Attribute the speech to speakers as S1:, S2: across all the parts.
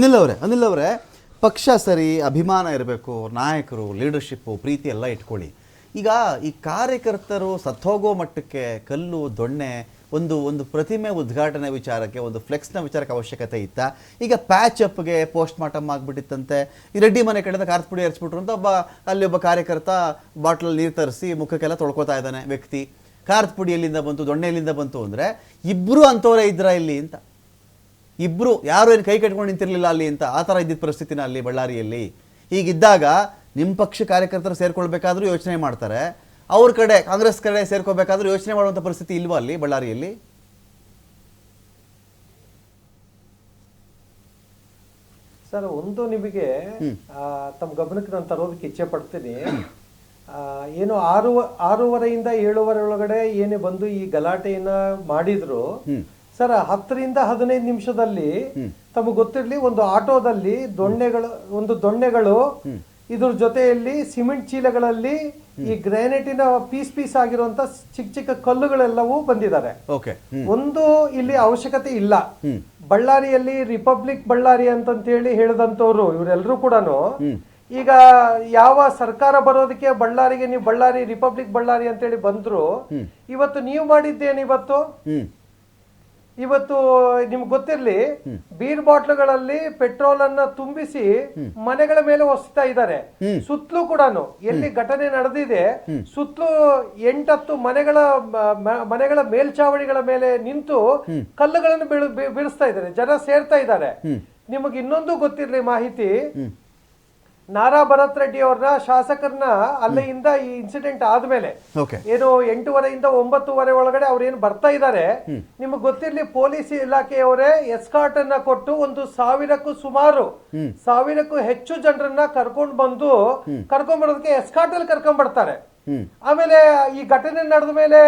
S1: ಅನಿಲ್ ಅವರೇ ಅನಿಲ್ ಅವರೇ, ಪಕ್ಷ ಸರಿ, ಅಭಿಮಾನ ಇರಬೇಕು, ನಾಯಕರು ಲೀಡರ್ಶಿಪ್ಪು ಪ್ರೀತಿ ಎಲ್ಲ ಇಟ್ಕೊಳ್ಳಿ. ಈಗ ಈ ಕಾರ್ಯಕರ್ತರು ಸತ್ತೋಗೋ ಮಟ್ಟಕ್ಕೆ ಕಲ್ಲು, ದೊಣ್ಣೆ, ಒಂದು ಒಂದು ಪ್ರತಿಮೆ ಉದ್ಘಾಟನೆ ವಿಚಾರಕ್ಕೆ, ಒಂದು ಫ್ಲೆಕ್ಸ್ನ ವಿಚಾರಕ್ಕೆ ಅವಶ್ಯಕತೆ ಇತ್ತ? ಈಗ ಪ್ಯಾಚ್ ಅಪ್ಗೆ ಪೋಸ್ಟ್ ಮಾರ್ಟಮ್ ಆಗಿಬಿಟ್ಟಿತ್ತಂತೆ. ಈ ರೆಡ್ಡಿ ಮನೆ ಕಡೆಯಿಂದ ಕಾರ್ತ್ ಪುಡಿ ಹರಿಸ್ಬಿಟ್ರು ಅಂತ ಒಬ್ಬ, ಅಲ್ಲಿ ಒಬ್ಬ ಕಾರ್ಯಕರ್ತ ಬಾಟ್ಲಲ್ಲಿ ನೀರು ತರಿಸಿ ಮುಖಕ್ಕೆಲ್ಲ ತೊಳ್ಕೊತಾ ಇದ್ದಾನೆ ವ್ಯಕ್ತಿ. ಕಾರ್ತ್ ಪುಡಿ ಎಲ್ಲಿಂದ ಬಂತು ದೊಣ್ಣೆ ಎಲ್ಲಿಂದ ಬಂತು ಅಂದರೆ ಇಬ್ಬರು ಅಂಥವರೇ ಇದ್ರ ಇಲ್ಲಿ ಅಂತ. ಇಬ್ರು ಯಾರು ಏನು ಕೈ ಕಟ್ಕೊಂಡು ನಿಂತಿರಲಿಲ್ಲ ಅಲ್ಲಿ ಅಂತ ಆ ಥರ ಇದ್ದಿದ್ದ ಪರಿಸ್ಥಿತಿನ ಅಲ್ಲಿ ಬಳ್ಳಾರಿಯಲ್ಲಿ. ಹೀಗಿದ್ದಾಗ ನಿಮ್ಮ ಪಕ್ಷ ಕಾರ್ಯಕರ್ತರು ಸೇರ್ಕೊಳ್ಬೇಕಾದ್ರೂ ಯೋಚನೆ ಮಾಡ್ತಾರೆ. ಅವ್ರ ಕಡೆ ಕಾಂಗ್ರೆಸ್ ಕಡೆ ಸೇರ್ಕೋಬೇಕಾದ್ರೂ ಯೋಚನೆ ಮಾಡುವಂಥ ಪರಿಸ್ಥಿತಿ ಇಲ್ವಾ ಅಲ್ಲಿ ಬಳ್ಳಾರಿಯಲ್ಲಿ?
S2: ಸರ್ ಒಂದು ನಿಮಗೆ ತಮ್ಮ ಗಮನಕ್ಕೆ ನಾನು ತರೋದಕ್ಕೆ ಇಚ್ಛೆ ಪಡ್ತೀನಿ. ಏನು ಆರು ಆರೂವರೆಯಿಂದ ಏಳುವರೆ ಒಳಗಡೆ ಏನೇ ಬಂದು ಈ ಗಲಾಟೆಯನ್ನ ಮಾಡಿದ್ರು ಸರ್ ಹತ್ತರಿಂದ ಹದಿನೈದು ನಿಮಿಷದಲ್ಲಿ ತಮಗೆ ಗೊತ್ತಿರಲಿ ಒಂದು ಆಟೋದಲ್ಲಿ ದೊಣ್ಣೆಗಳು ಒಂದು ದೊಣ್ಣೆಗಳು ಇದ್ರ ಜೊತೆಯಲ್ಲಿ ಸಿಮೆಂಟ್ ಚೀಲಗಳಲ್ಲಿ ಈ ಗ್ರಾನೈಟಿನ ಪೀಸ್ ಪೀಸ್ ಆಗಿರುವಂತ ಚಿಕ್ಕ ಚಿಕ್ಕ ಕಲ್ಲುಗಳೆಲ್ಲವೂ ಬಂದಿದ್ದಾರೆ. ಒಂದು ಇಲ್ಲಿ ಅವಶ್ಯಕತೆ ಇಲ್ಲ. ಬಳ್ಳಾರಿಯಲ್ಲಿ ರಿಪಬ್ಲಿಕ್ ಬಳ್ಳಾರಿ ಅಂತಂತೇಳಿ ಹೇಳಿದಂತವ್ರು ಇವರೆಲ್ಲರೂ ಕೂಡ ಈಗ ಯಾವ ಸರ್ಕಾರ ಬರೋದಕ್ಕೆ ಬಳ್ಳಾರಿಗೆ ನೀವು ಬಳ್ಳಾರಿ ರಿಪಬ್ಲಿಕ್ ಬಳ್ಳಾರಿ ಅಂತೇಳಿ ಬಂದ್ರು ಇವತ್ತು ನೀವು ಮಾಡಿದ್ದೇನು ಇವತ್ತು ಇವತ್ತು ನಿಮ್ಗೆ ಗೊತ್ತಿರ್ಲಿ ಬೀರ್ ಬಾಟ್ಲುಗಳಲ್ಲಿ ಪೆಟ್ರೋಲ್ ಅನ್ನ ತುಂಬಿಸಿ ಮನೆಗಳ ಮೇಲೆ ಹೊಸ್ತಾ ಇದ್ದಾರೆ. ಸುತ್ತಲೂ ಕೂಡ ಎಲ್ಲಿ ಘಟನೆ ನಡೆದಿದೆ ಸುತ್ತಲೂ ಎಂಟತ್ತು ಮನೆಗಳ ಮನೆಗಳ ಮೇಲ್ಚಾವಣಿಗಳ ಮೇಲೆ ನಿಂತು ಕಲ್ಲುಗಳನ್ನು ಬಿಡಿಸ್ತಾ ಬೀಳಿಸ್ತಾ ಇದ್ದಾರೆ. ಜನ ಸೇರ್ತಾ ಇದ್ದಾರೆ. ನಿಮಗೆ ಇನ್ನೊಂದು ಗೊತ್ತಿರ್ಲಿ ಮಾಹಿತಿ ನಾರಾ ಭರತ್ ರೆಡ್ಡಿ ಅವ್ರನ್ನ ಶಾಸಕರನ್ನ ಅಲ್ಲಿಂದ ಈ ಇನ್ಸಿಡೆಂಟ್ ಆದ್ಮೇಲೆ ಏನು ಎಂಟೂವರೆಯಿಂದ ಒಂಬತ್ತುವರೆ ಒಳಗಡೆ ಅವ್ರು ಏನು ಬರ್ತಾ ಇದ್ದಾರೆ ನಿಮಗೆ ಗೊತ್ತಿರ್ಲಿ ಪೊಲೀಸ್ ಇಲಾಖೆಯವರೇ ಎಸ್ಕಾಟ್ ಅನ್ನ ಕೊಟ್ಟು ಒಂದು ಸಾವಿರಕ್ಕೂ ಸುಮಾರು ಸಾವಿರಕ್ಕೂ ಹೆಚ್ಚು ಜನರನ್ನ ಕರ್ಕೊಂಡು ಬಂದು ಕರ್ಕೊಂಡ್ ಬರೋದಕ್ಕೆ ಎಸ್ಕಾಟ್ ಅಲ್ಲಿ ಕರ್ಕೊಂಡ್ ಬರ್ತಾರೆ. ಆಮೇಲೆ ಈ ಘಟನೆ ನಡೆದ ಮೇಲೆ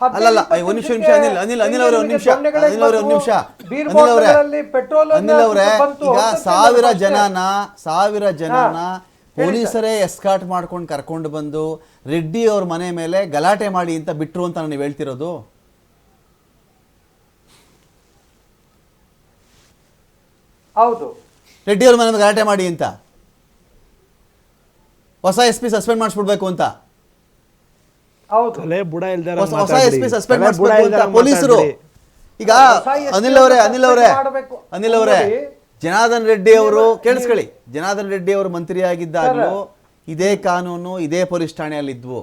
S1: ಅಲ್ಲಲ್ಲ ಒಂದ್ ನಿಮಿಷ ನಿಮಿಷ ಅನಿಲ್ ಅನಿಲ್ ಅನಿಲ್ ಅವರೇ ಒಂದ್ ನಿಮಿಷ ಅನಿಲ್ ಅವರೇ ಒಂದ್ ನಿಮಿಷ.
S2: ಬೀರ್
S1: ಅನಿಲ್ ಅವರೇ ಅನಿಲ್ ಅವರೇ ಈಗ
S2: ಅಂತ
S1: ಸಾವಿರ. ಜನನ ಸಾವಿರ ಜನನ ಪೊಲೀಸರೇ ಎಸ್ಕಾಟ್ ಮಾಡ್ಕೊಂಡು ಕರ್ಕೊಂಡು ಬಂದು ರೆಡ್ಡಿ ಅವ್ರ ಮನೆ ಮೇಲೆ ಗಲಾಟೆ ಮಾಡಿ ಅಂತ ಬಿಟ್ರು ಅಂತ ನಾನು ಹೇಳ್ತಿರೋದು?
S2: ಹೌದು.
S1: ರೆಡ್ಡಿ ಅವ್ರ ಮನೆ ಮೇಲೆ ಗಲಾಟೆ ಮಾಡಿ ಅಂತ? ಹೊಸ ಎಸ್ ಪಿ ಸಸ್ಪೆಂಡ್ ಮಾಡಿಸ್ಬಿಡ್ಬೇಕು ಅಂತ?
S2: ಹೌದು.
S3: ತಲೆ ಬುಡ ಇಲ್ದಾರ
S1: ಹೊಸ ಹೊಸ ಎಸ್ ಪಿ ಸಸ್ಪೆಂಡ್ ಮಾಡಿಸ್ಬೇಕು ಅಂತ ಪೊಲೀಸರು. ಈಗ ಅನಿಲ್ ಅವರೇ ಅನಿಲ್ ಅವರೇ
S2: ಮಾಡ್ಬೇಕು.
S1: ಅನಿಲ್ ಅವರೇ. ಜನಾರ್ದನ್ ರೆಡ್ಡಿ ಅವರು ಕೇಳಿಸ್ಕೊಳ್ಳಿ. ಜನಾರ್ದನ್ ರೆಡ್ಡಿ ಅವರು ಮಂತ್ರಿಯಾಗಿದ್ದಾಗಲೂ ಇದೇ ಕಾನೂನು ಇದೇ ಪೊಲೀಸ್ ಠಾಣೆಯಲ್ಲಿದ್ವು.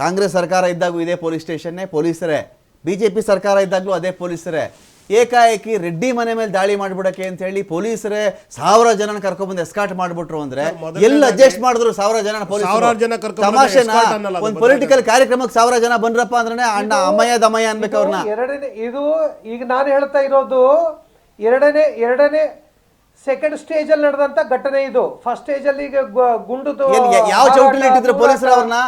S1: ಕಾಂಗ್ರೆಸ್ ಸರ್ಕಾರ ಇದ್ದಾಗೂ ಇದೇ ಪೊಲೀಸ್ ಸ್ಟೇಷನ್ನೇ ಪೊಲೀಸರೇ. ಬಿಜೆಪಿ ಸರ್ಕಾರ ಇದ್ದಾಗಲೂ ಅದೇ ಪೊಲೀಸರೇ. ಏಕಾಏಕಿ ರೆಡ್ಡಿ ಮನೆ ಮೇಲೆ ದಾಳಿ ಮಾಡ್ಬಿಡಕ್ಕೆ ಅಂತ ಹೇಳಿ ಪೊಲೀಸರೇ ಸಾವಿರ ಜನ ಕರ್ಕೊಂಡ್ಬಂದು ಎಸ್ಕಾಟ್ ಮಾಡ್ಬಿಟ್ರು ಅಂದ್ರೆ ಎಲ್ಲ ಅಡ್ಜಸ್ಟ್ ಮಾಡಿದ್ರು ಸಾವಿರ ಜನ
S3: ಸಾವಿರಾರು ಜನ
S1: ಪೊಲೀಸ್
S3: ಅನ್ನಲ್ಲ
S1: ಒಂದು ಪೊಲಿಟಿಕಲ್ ಕಾರ್ಯಕ್ರಮಕ್ಕೆ ಸಾವಿರ ಜನ ಬಂದ್ರಪ್ಪ ಅಂದ್ರೆ ಅಣ್ಣ ಅಮ್ಮಯ್ಯ ದಮಯ್ಯ ಅನ್ಬೇಕು ಅವ್ರನ್ನ.
S2: ಎರಡನೇ ಇದು ಈಗ ನಾನು ಹೇಳ್ತಾ ಇರೋದು ಎರಡನೇ ಎರಡನೇ ಸೆಕೆಂಡ್ ಸ್ಟೇಜ್ ಅಲ್ಲಿ ನಡೆದಂತ ಘಟನೆ ಇದು. ಫಸ್ಟ್ ಸ್ಟೇಜ್ ಅಲ್ಲಿ ಈಗ
S1: ಗುಂಡು ಯಾವ ಚೌಟಿಲಿ ಇಟ್ಟಿದ್ರು ಪೊಲೀಸರು ಅವ್ರನ್ನ?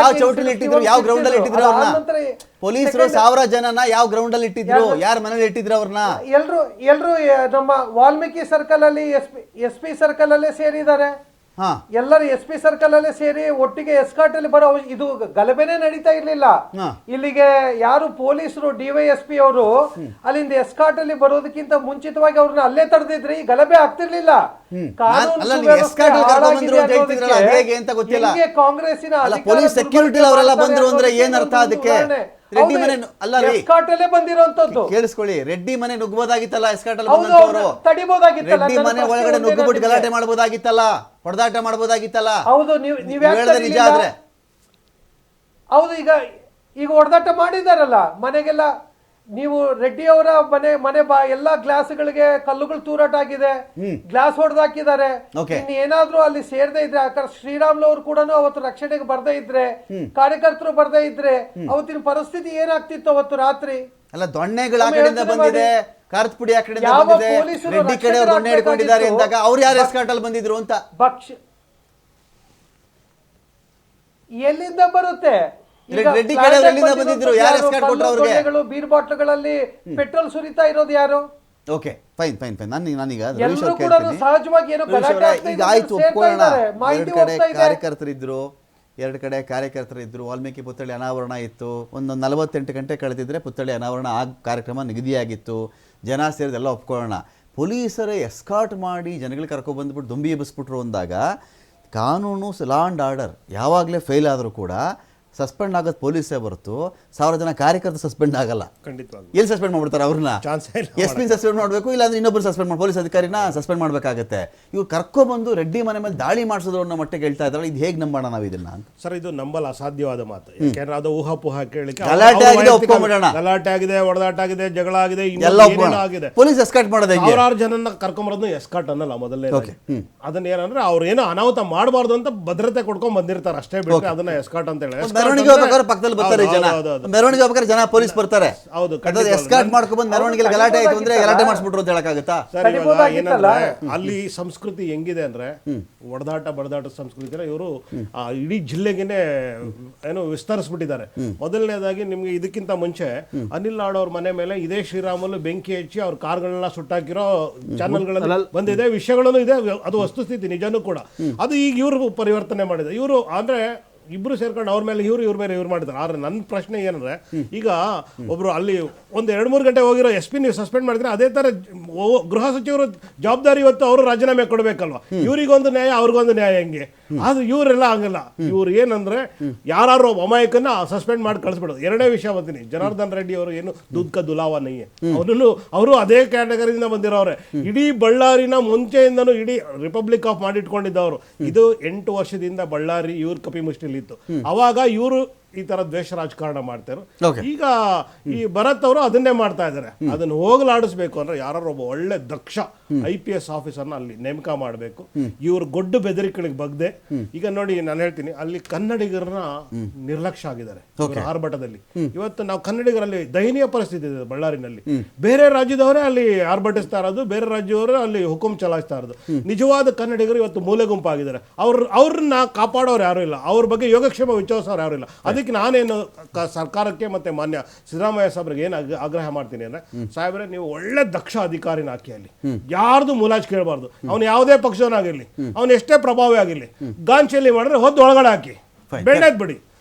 S1: ಯಾವ ಚೌಟಿಲಿ ಇಟ್ಟಿದ್ರು? ಯಾವ ಗ್ರೌಂಡ್ ಅಲ್ಲಿ ಇಟ್ಟಿದ್ರು ಅವ್ರನ್ನ? ಪೊಲೀಸರು ಸಾವಿರ ಜನನ ಯಾವ ಗ್ರೌಂಡ್ ಅಲ್ಲಿ ಇಟ್ಟಿದ್ರು? ಯಾರ ಮನೇಲಿ ಇಟ್ಟಿದ್ರು ಅವ್ರನ್ನ?
S2: ಎಲ್ರು ಎಲ್ರು ನಮ್ಮ ವಾಲ್ಮೀಕಿ ಸರ್ಕಲ್ ಅಲ್ಲಿ S P S P circle ಅಲ್ಲೇ ಸೇರಿದ್ದಾರೆ. ಎಲ್ಲರೂ ಎಸ್ ಪಿ ಸರ್ಕಲ್ ಅಲ್ಲೇ ಸೇರಿ ಒಟ್ಟಿಗೆ ಎಸ್ಕಾಟ್ ಅಲ್ಲಿ ಬರೋ ಇದು ಗಲಭೆನೆ ನಡೀತಾ ಇರ್ಲಿಲ್ಲ. ಇಲ್ಲಿಗೆ ಯಾರು ಪೊಲೀಸರು ಡಿವೈಎಸ್ಪಿ ಅವರು ಅಲ್ಲಿಂದ ಎಸ್ಕಾಟ್ ಅಲ್ಲಿ ಬರೋದಕ್ಕಿಂತ ಮುಂಚಿತವಾಗಿ ಅವ್ರನ್ನ ಅಲ್ಲೇ ತಡೆದಿದ್ರೆ ಈ ಗಲಭೆ ಆಗ್ತಿರ್ಲಿಲ್ಲ. ಕಾನೂನು ಕಾಂಗ್ರೆಸ್ಸಿನ
S1: security ಅವರೆಲ್ಲ ಬಂದ್ರು ಅಂದ್ರೆ
S2: ಏನರ್ಥ
S1: ಅದಕ್ಕೆ? ರೆಡ್ಡಿ ಮನೆ- ಅಲ್ಲ ರೀ.
S2: escort ಅಲ್ಲೇ ಬಂದಿರುವಂತದ್ದು
S1: ಕೇಳಿಸ್ಕೊಳ್ಳಿ ರೆಡ್ಡಿ ಮನೆ ನುಗ್ಬೋದಾಗಿತ್ತಲ್ಲ ಎಸ್ಕಾಟ್ ಅಲ್ಲಿ
S2: ಬಂದವರು ತಡಿಬೋದಾಗಿತ್ತಲ್ಲ.
S1: ರೆಡ್ಡಿ ಮನೆ ಒಳಗಡೆ ನುಗ್ಗ್ಬಿಟ್ಟು. ಗಲಾಟೆ ಮಾಡಬಹುದಾಗಿತ್ತಲ್ಲ ಹೊಡೆದಾಟ ಮಾಡಬಹುದಾಗಿತ್ತಲ್ಲ
S2: ಹೌದು ನೀವು ನೀವು
S1: ಹೇಳಿದ್ರೆ ನಿಜ ಆದ್ರೆ
S2: ಹೌದು ಈಗ ಈಗ ಹೊಡೆದಾಟ ಮಾಡಿದಾರಲ್ಲ ಮನೆಗೆಲ್ಲ ನೀವು ರೆಡ್ಡಿ ಅವರ ಮನೆ ಮನೆ ಬಾ ಎಲ್ಲಾ ಗ್ಲಾಸ್ಗಳಿಗೆ ಕಲ್ಲುಗಳು ತೂರಾಟ ಆಗಿದೆ ಗ್ಲಾಸ್ ಹೊಡೆದಾಕಿದ್ದಾರೆ. ಏನಾದ್ರೂ ಅಲ್ಲಿ ಸೇರದೇ ಇದ್ರೆ ಯಾಕಂದ್ರೆ ಶ್ರೀರಾಮ್ಲು ಅವರು ಕೂಡ ಅವತ್ತು ರಕ್ಷಣೆಗೆ ಬರ್ದೇ ಇದ್ರೆ ಕಾರ್ಯಕರ್ತರು ಬರ್ದೇ ಇದ್ರೆ ಅವತ್ತಿನ ಪರಿಸ್ಥಿತಿ ಏನಾಗ್ತಿತ್ತು ಅವತ್ತು ರಾತ್ರಿ?
S1: ಅಲ್ಲ ದೊಣ್ಣೆಗಳ ಆ ಕಡೆಯಿಂದ ಬಂದಿದೆ ಪುಡಿ ಆ ಕಡೆಯಿಂದ ಬಂದಿದೆ ರೆಡ್ಡಿ ಕಡೆ ದೊಣ್ಣೆ ಹಿಡ್ಕೊಂಡಿದ್ದಾರೆ? ಅಂದಾಗ ಅವ್ರು ಯಾರು ಅಲ್ಲಿ ಬಂದಿದ್ರು ಅಂತ?
S2: ಭಕ್ಷ ಎಲ್ಲಿಂದ ಬರುತ್ತೆ?
S1: ರೆಡ್ಡಿ- ಬಂದಿದ್ರು? ಯಾರು ಅವ್ರಿಗೆ?
S2: ಬೀರ್ ಬಾಟ್ಲುಗಳಲ್ಲಿ ಪೆಟ್ರೋಲ್ ಸುರಿತಾ ಇರೋದು ಯಾರು?
S1: ಓಕೆ ಫೈನ್ ಫೈನ್ ಫೈನ್ ನಾನು ನಾನೀಗ.
S2: ಸಹಜವಾಗಿ ಏನೋ
S1: ಈಗ ಆಯ್ತು ಒಪ್ಕೊಳ್ಳೋಣ. ಎರಡು ಕಡೆ. ಕಾರ್ಯಕರ್ತರಿದ್ರು ಎರಡು ಕಡೆ ಕಾರ್ಯಕರ್ತರಿದ್ರು ವಾಲ್ಮೀಕಿ ಪುತ್ಥಳಿ ಅನಾವರಣ ಇತ್ತು. ಒಂದು ನಲವತ್ತೆಂಟು ಗಂಟೆ ಕಳೆದಿದ್ರೆ ಪುತ್ಥಳಿ ಅನಾವರಣ ಆಗ ಕಾರ್ಯಕ್ರಮ ನಿಗದಿಯಾಗಿತ್ತು. ಜನ ಸೇರಿದೆಲ್ಲ ಒಪ್ಕೊಳ್ಳೋಣ. ಪೊಲೀಸರೇ ಎಸ್ಕಾಟ್ ಮಾಡಿ ಜನಗಳಿಗೆ ಕರ್ಕೊಬಂದ್ಬಿಟ್ಟು ದುಂಬಿ ಎಬ್ಬಿಸ್ಬಿಟ್ರು ಅಂದಾಗ ಕಾನೂನು ಲಾ ಆ್ಯಂಡ್ ಆರ್ಡರ್ ಯಾವಾಗಲೇ ಫೇಲ್ ಆದರೂ ಕೂಡ ಸಸ್ಪೆಂಡ್ ಆಗೋದು ಪೊಲೀಸೇ ಹೊರತು ಸಾವಿರ ಜನ ಕಾರ್ಯಕರ್ತರು ಸಸ್ಪೆಂಡ್ ಆಗಲ್ಲ.
S3: ಖಂಡಿತವಾಗಿ
S1: ಎಲ್ಲಿ ಸಸ್ಪೆಂಡ್ ಮಾಡ್ಬಿಡ್ತಾರೆ ಅವ್ರನ್ನ? ಎಸ್ ಪಿ ಸಸ್ಪೆಂಡ್ ಮಾಡಬೇಕು ಇಲ್ಲಾಂದ್ರೆ ಇನ್ನೊಬ್ಬರು ಸಸ್ಪೆಂಡ್ ಮಾಡಿ ಪೊಲೀಸ್ ಅಧಿಕಾರಿನ ಸಸ್ಪೆಂಡ್ ಮಾಡಬೇಕಾಗತ್ತೆ. ಇವ್ರು ಕರ್ಕೊಬಂದು ರೆಡ್ಡಿ ಮನೆ ಮೇಲೆ ದಾಳಿ ಮಾಡಿಸೋದು ಅನ್ನೋ ಮಟ್ಟಿಗೆ ಹೇಳ್ತಾ ಇದ್ದಾರೆ. ಇದು ಹೇಗೆ ನಂಬೋಣ ನಾವು ಇದನ್ನ?
S3: ಸರ್ ಇದು ನಂಬಲ್ಲ ಅಸಾಧ್ಯವಾದ ಮಾತು. ಯಾಕೆಂದ್ರೆ ಅದು ಕೇಳಿ ಕೇಳಲಿಕ್ಕೆ
S1: ಗಲಾಟೆ ಆಗಿದೆ, ಒಡದಾಟ.
S3: ಗಲಾಟೆ ಆಗಿದೆ ಆಗಿದೆ ಜಗಳ ಆಗಿದೆ
S1: ಎಲ್ಲ
S3: ಆಗಿದೆ.
S1: ಪೊಲೀಸ್ ಎಸ್ಕಾಟ್ ಮಾಡೋದು
S3: ಸಾವಿರಾರು ಜನನ್ನ ಕರ್ಕೊಂಬರೋದು ಎಸ್ಕಾಟ್ ಅನ್ನಲ್ಲ ಮೊದಲನೇ ಅದನ್ನ ಏನಂದ್ರೆ ಅವ್ರು ಏನೋ ಅನಾಹುತ ಮಾಡಬಾರ್ದು ಅಂತ ಭದ್ರತೆ ಕೊಡ್ಕೊಂಡ್ ಬಂದಿರ್ತಾರೆ ಅಷ್ಟೇ ಬಿಟ್ಟು ಅದನ್ನ ಎಸ್ಕಾಟ್ ಅಂತ ಹೇಳಿ.
S1: ಮೆರವಣಿಗೆ ಹೋಗ್ಬೇಕಾದ್ರೆ ಪಕ್ಕದಲ್ಲಿ ಬರ್ತಾರೆ ಜನ. ಮೆರವಣಿಗೆ ಹೋಗ್ಬೇಕಾದ್ರೆ ಜನ ಪೊಲೀಸ್ ಬರ್ತಾರೆ.
S3: ಹೌದು,
S1: ಎಸ್ಕಾರ್ಟ್
S3: ಖಂಡಿತವಾಗ್ಲೂ.
S1: ಮಾಡ್ಕೊಂಡ್ ಬಂದು ಮೆರವಣಿಗೆ ಗಲಾಟೆ ಆಯ್ತು ಅಂದ್ರೆ ಗಲಾಟೆ ಮಾಡಿಸ್ಬಿಟ್ರು ಅಂತ ಹೇಳಕ್ಕಾಗುತ್ತಾ?
S3: ಸರ್ ಇವಾಗ? ಏನಂದ್ರೆ ಅಲ್ಲಿ ಸಂಸ್ಕೃತಿ ಹೆಂಗಿದೆ ಅಂದ್ರೆ ಒಡದಾಟ ಬಡದಾಟ ಸಂಸ್ಕೃತಿ ಇವರು ಇಡೀ ಜಿಲ್ಲೆಗೆನೆ ಏನು ವಿಸ್ತರಿಸ್ಬಿಟ್ಟಿದ್ದಾರೆ. ಮೊದಲನೇದಾಗಿ ನಿಮ್ಗೆ ಇದಕ್ಕಿಂತ ಮುಂಚೆ ಅನಿಲ್ ನಾಡ್ ಅವ್ರ ಮನೆ ಮೇಲೆ ಇದೇ ಶ್ರೀರಾಮುಲು ಬೆಂಕಿ ಹಚ್ಚಿ ಅವ್ರ ಕಾರ್ಗಳನ್ನ ಸುಟ್ಟಾಕಿರೋ ಚಾನಲ್ಗಳಲ್ಲಿ ಬಂದಿದೆ ವಿಷಯಗಳನ್ನು ಇದೆ ಅದು ವಸ್ತುಸ್ಥಿತಿ ನಿಜನೂ ಕೂಡ. ಅದು ಈಗ ಇವರು ಪರಿವರ್ತನೆ ಮಾಡಿದೆ. ಇವರು ಅಂದ್ರೆ ಇಬ್ರು ಸೇರ್ಕೊಂಡು ಅವ್ರ ಮೇಲೆ ಇವ್ರು, ಇವ್ರ ಮೇಲೆ ಇವ್ರು ಮಾಡಿದ್ದಾರೆ ಆದ್ರೆ ನನ್ನ ಪ್ರಶ್ನೆ ಏನಂದ್ರೆ, ಈಗ ಒಬ್ರು ಅಲ್ಲಿ ಒಂದು ಎರಡು ಮೂರು ಗಂಟೆ ಹೋಗಿರೋ ಎಸ್ ಪಿ ನೀವು ಸಸ್ಪೆಂಡ್ ಮಾಡಿದ್ರೆ ಅದೇ ತರ ಗೃಹ ಸಚಿವರು ಜವಾಬ್ದಾರಿ ಇವತ್ತು ಅವರು ರಾಜೀನಾಮೆ ಕೊಡಬೇಕಲ್ವಾ? ಇವರಿಗೊಂದು ನ್ಯಾಯ, ಅವ್ರಿಗೊಂದು ನ್ಯಾಯ ಹೆಂಗೆ? ಆದ್ರೆ ಇವರೆಲ್ಲ ಹಂಗಲ್ಲ. ಇವ್ರು ಏನಂದ್ರೆ ಯಾರು ಅಮಾಯಕನ್ನ ಸಸ್ಪೆಂಡ್ ಮಾಡಿ ಕಳಿಸ್ಬಿಡೋದು. ಎರಡನೇ ವಿಷಯ ಬರ್ತೀನಿ ಜನಾರ್ದನ್ ರೆಡ್ಡಿ ಅವರು ಏನು ದುದ್ಕ ದುಲಾವ ನಯ್ಯ. ಅವನು ಅವರು ಅದೇ ಕ್ಯಾಟಗರಿಯಿಂದ ಬಂದಿರೋರೆ ಇಡೀ ಬಳ್ಳಾರಿನ ಮುಂಚೆಯಿಂದನು ಇಡೀ ರಿಪಬ್ಲಿಕ್ ಆಫ್ ಮಾಡಿಟ್ಕೊಂಡಿದ್ದವರು. ಇದು ಎಂಟು ವರ್ಷದಿಂದ ಬಳ್ಳಾರಿ ಇವ್ರ ಕಪಿ ಮುಷ್ಟಿಲಿತ್ತು ಅವಾಗ ಇವರು ಈ ತರ ದ್ವೇಷ ರಾಜಕಾರಣ ಮಾಡ್ತಾರೆ ಈಗ ಈ ಭರತ್ ಅವರು ಅದನ್ನೇ ಮಾಡ್ತಾ ಇದ್ದಾರೆ. ಅದನ್ನ ಹೋಗಲಾಡಿಸ್ಬೇಕು ಅಂದ್ರೆ ಯಾರು ಒಬ್ಬ ಒಳ್ಳೆ ದಕ್ಷ ಐ ಪಿ ಎಸ್ ಆಫೀಸರ್ನ ಅಲ್ಲಿ ನೇಮಕ ಮಾಡಬೇಕು. ಇವ್ರ ಗೊಡ್ಡು ಬೆದರಿಕೆಗಳಿಗೆ ಬಗ್ದೆ. ಈಗ ನೋಡಿ ನಾನು ಹೇಳ್ತೀನಿ ಅಲ್ಲಿ ಕನ್ನಡಿಗರನ್ನ ನಿರ್ಲಕ್ಷ್ಯ ಆಗಿದ್ದಾರೆ ಆರ್ಭಟದಲ್ಲಿ. ಇವತ್ತು ನಾವು ಕನ್ನಡಿಗರಲ್ಲಿ ದಯನೀಯ ಪರಿಸ್ಥಿತಿ ಇದೆ ಬಳ್ಳಾರಿನಲ್ಲಿ. ಬೇರೆ ರಾಜ್ಯದವರೇ ಅಲ್ಲಿ ಆರ್ಭಟಿಸ್ತಾ ಇರೋದು ಬೇರೆ ರಾಜ್ಯದವರೇ ಅಲ್ಲಿ ಹುಕುಂ ಚಲಾಯಿಸ್ತಾ ಇರೋದು. ನಿಜವಾದ ಕನ್ನಡಿಗರು ಇವತ್ತು ಮೂಲೆ ಗುಂಪಾಗಿದ್ದಾರೆ ಅವ್ರ ಅವ್ರನ್ನ ಕಾಪಾಡೋರು ಯಾರು ಇಲ್ಲ. ಅವ್ರ ಬಗ್ಗೆ ಯೋಗಕ್ಷೇಮ ವಿಚಾರಿಸೋರು ಯಾರು ಇಲ್ಲ. ಅದಕ್ಕೆ ನಾನೇನು ಕ- ಸರ್ಕಾರಕ್ಕೆ ಮತ್ತೆ ಮಾನ್ಯ ಸಿದ್ದರಾಮಯ್ಯ ಸಾಹೇಬ್ರಿಗೆ ಏನು ಆಗ್ರಹ ಮಾಡ್ತೀನಿ ಅಂದ್ರೆ ಸಾಹೇಬ್ರೆ ನೀವು ಒಳ್ಳೆ ದಕ್ಷ ಅಧಿಕಾರಿನ ಹಾಕಿ ಅಲ್ಲಿ. ಯಾರ್ದು ಮುಲಾಜ್ ಕೇಳಬಾರ್ದು. ಅವ್ನು ಯಾವುದೇ ಪಕ್ಷವನ್ನಾಗಿರ್ಲಿ ಅವ್ನು ಎಷ್ಟೇ ಪ್ರಭಾವಿ ಆಗಿರ್ಲಿ. ಗಾಂಚಲಿ ಮಾಡಿದ್ರೆ ಹೊದ್ದು ಒಳಗಡೆ ಹಾಕಿ. ಬೆಳೆದ್ ಬಿಡಿ.